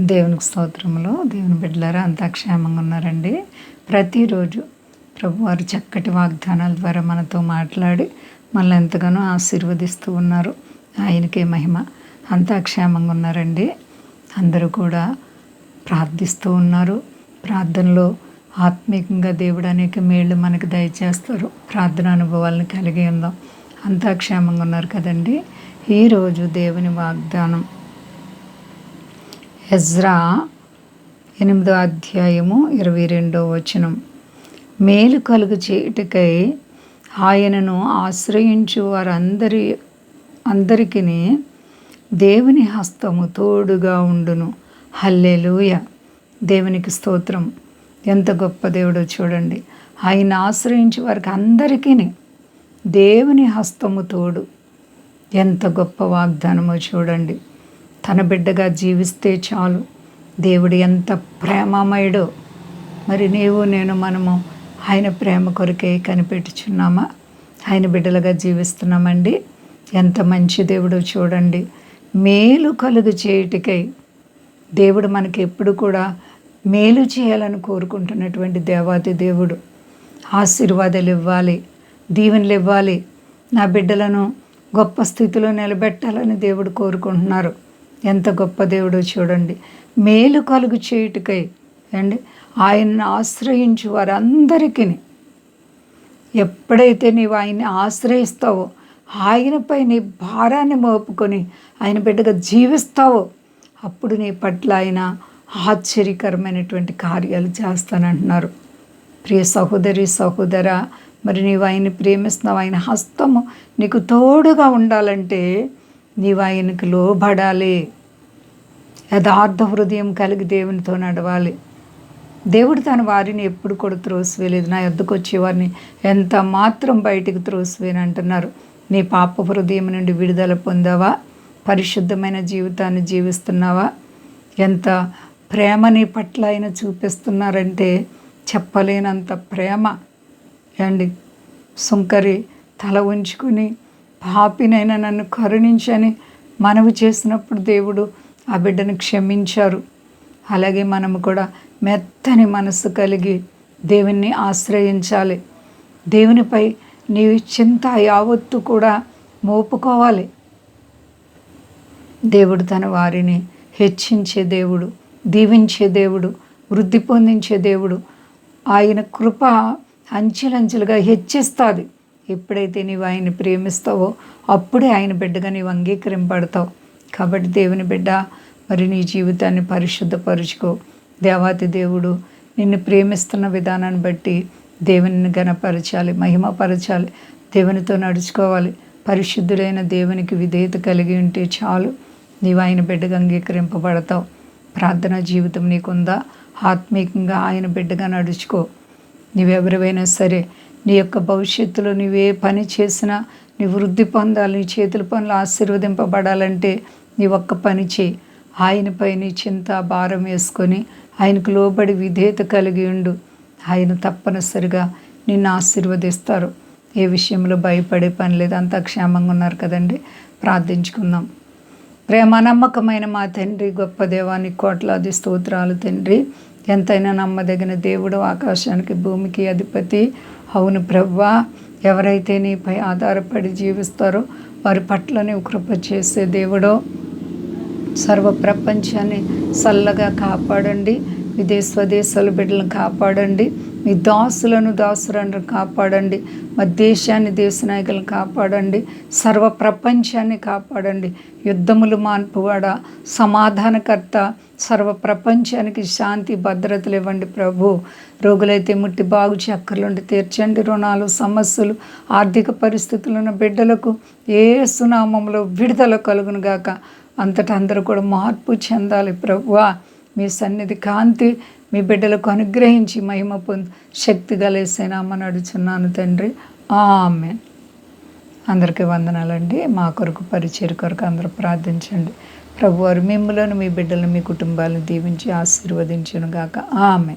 దేవునికి స్తోత్రములు. దేవుని బిడ్డలారా అంతా క్షేమంగా ఉన్నారండి. ప్రతిరోజు ప్రభువారు చక్కటి వాగ్దానాల ద్వారా మనతో మాట్లాడి మనల్ని ఎంతగానో ఆశీర్వదిస్తూ ఉన్నారు. ఆయనకే మహిమ. అంతా క్షేమంగా ఉన్నారండి. అందరూ కూడా ప్రార్థిస్తూ ఉన్నారు. ప్రార్థనలో ఆత్మీయంగా దేవుడు అనేక మేళ్ళు మనకు దయచేస్తారు. ప్రార్థన అనుభవాలను కలిగి ఉందాం. అంతా క్షేమంగా ఉన్నారు కదండి. ఈరోజు దేవుని వాగ్దానం ఎజ్రా ఎనిమిదో అధ్యాయము ఇరవై రెండో వచనం. మేలు కలుగు చేయుటకై ఆయనను ఆశ్రయించు వారందరి అందరికీ దేవుని హస్తము తోడుగా ఉండును. హల్లెలూయ! దేవునికి స్తోత్రం. ఎంత గొప్ప దేవుడో చూడండి. ఆయన ఆశ్రయించే వారికి అందరికీ దేవుని హస్తము తోడు. ఎంత గొప్ప వాగ్దానమో చూడండి. తన బిడ్డగా జీవిస్తే చాలు. దేవుడు ఎంత ప్రేమమయుడో. మరి నీవు నేను మనము ఆయన ప్రేమ కొరకే కనిపెట్టుచున్నామా? ఆయన బిడ్డలుగా జీవిస్తున్నామండి. ఎంత మంచి దేవుడో చూడండి. మేలు కలుగు చేయుటికై దేవుడు మనకి ఎప్పుడు కూడా మేలు చేయాలని కోరుకుంటున్నటువంటి దేవాది దేవుడు. ఆశీర్వాదాలు ఇవ్వాలి దీవెనలు ఇవ్వాలి. నా బిడ్డలను గొప్ప స్థితిలో నిలబెట్టాలని దేవుడు కోరుకుంటున్నారు. ఎంత గొప్ప దేవుడో చూడండి. మేలు కలుగు చేయుటకై అండి ఆయన్ని ఆశ్రయించు వారందరికీ ఎప్పుడైతే నీవు ఆయన్ని ఆశ్రయిస్తావో ఆయనపై నీ భారాన్ని మోపుకొని ఆయన బిడ్డగా జీవిస్తావో అప్పుడు నీ పట్ల ఆయన ఆశ్చర్యకరమైనటువంటి కార్యాలు చేస్తానంటున్నారు. ప్రియ సహోదరి సహోదర మరి నీవు ఆయన్ని ప్రేమిస్తున్నావు ఆయన హస్తము నీకు తోడుగా ఉండాలంటే నీవు ఆయనకు లోబడాలి. యథార్థ హృదయం కలిగి దేవునితో నడవాలి. దేవుడు తన వారిని ఎప్పుడు కూడా త్రోసివేయలేదు. నా ఎద్దుకు వచ్చేవారిని ఎంత మాత్రం బయటికి త్రోసివేయని అంటున్నారు. నీ పాప హృదయం నుండి విడుదల పొందావా? పరిశుద్ధమైన జీవితాన్ని జీవిస్తున్నావా? ఎంత ప్రేమ నీ పట్ల ఆయన చూపిస్తున్నారంటే చెప్పలేనంత ప్రేమ. అండి సుంకరి తల ఉంచుకుని పాపినైనా నన్ను కరుణించని మనవి చేసినప్పుడు దేవుడు ఆ బిడ్డను క్షమించారు. అలాగే మనము కూడా మెత్తని మనసు కలిగి దేవుణ్ణి ఆశ్రయించాలి. దేవునిపై నీ చింత యావత్తు కూడా మోపుకోవాలి. దేవుడు తన వారిని హెచ్చించే దేవుడు దీవించే దేవుడు వృద్ధి పొందించే దేవుడు ఆయన కృప అంచెలంచెలుగా హెచ్చిస్తుంది. ఎప్పుడైతే నీవు ఆయన్ని ప్రేమిస్తావో అప్పుడే ఆయన బిడ్డగా నీవు అంగీకరింపడతావు కాబట్టి దేవుని బిడ్డ మరి నీ జీవితాన్ని పరిశుద్ధపరుచుకో. దేవాతి దేవుడు నిన్ను ప్రేమిస్తున్న విధానాన్ని బట్టి దేవుని గణపరచాలి మహిమపరచాలి దేవునితో నడుచుకోవాలి. పరిశుద్ధుడైన దేవునికి విధేయత కలిగి ఉంటే చాలు. నీవు ఆయన బిడ్డగా అంగీకరింపబడతావు. ప్రార్థనా జీవితం నీకుందా? ఆత్మీయంగా ఆయన బిడ్డగా నడుచుకో. నీవెవరివైనా సరే నీ యొక్క భవిష్యత్తులో నీవే పని చేసినా నీ వృద్ధి పొందాలి నీ చేతుల పనులు ఆశీర్వదింపబడాలంటే నీ ఒక్క పని చేయి. ఆయనపై నీ చింత భారం వేసుకొని ఆయనకు లోబడి విధేయత కలిగి ఉండు. ఆయన తప్పనిసరిగా నిన్ను ఆశీర్వదిస్తారు. ఏ విషయంలో భయపడే పని లేదు. అంతా క్షేమంగా ఉన్నారు కదండి. ప్రార్థించుకుందాం. ప్రేమ నమ్మకమైన మా తండ్రి గొప్ప దేవాన్ని కోట్లాది స్తోత్రాలు తండ్రి. ఎంతైనా నమ్మదగిన దేవుడు ఆకాశానికి భూమికి అధిపతి. అవును ప్రవ్వా ఎవరైతే నీపై ఆధారపడి జీవిస్తారో వారి పట్ల నీవు కృప చేసే దేవుడో. సర్వ ప్రపంచాన్ని చల్లగా కాపాడండి. విదేశ స్వదేశాల బిడ్డలను కాపాడండి. మీ దాసులను దాసులను కాపాడండి. మా దేశాన్ని దేశ నాయకులను కాపాడండి. సర్వ ప్రపంచాన్ని కాపాడండి. యుద్ధములు మాన్పువాడ. సమాధానకర్త సర్వ ప్రపంచానికి శాంతి భద్రతలు ఇవ్వండి ప్రభు. రోగులైతే ముట్టి బాగు చక్కర్లుండి తీర్చండి. రుణాలు సమస్యలు ఆర్థిక పరిస్థితులు ఉన్న బిడ్డలకు ఏ సునామంలో విడుదల కలుగునుగాక. అంతటా అందరూ కూడా మార్పు చెందాలి ప్రభువా. మీ సన్నిధి కాంతి మీ బిడ్డలకు అనుగ్రహించి మహిమ పొంది శక్తి గలేసేనామని అడుచున్నాను తండ్రి. ఆమె అందరికీ వందనాలండి. మా కొరకు పరిచయ కొరకు అందరూ ప్రార్థించండి. ప్రభువారు మిమ్మలను మీ బిడ్డలను మీ కుటుంబాలను దీవించి ఆశీర్వదించును గాక ఆమె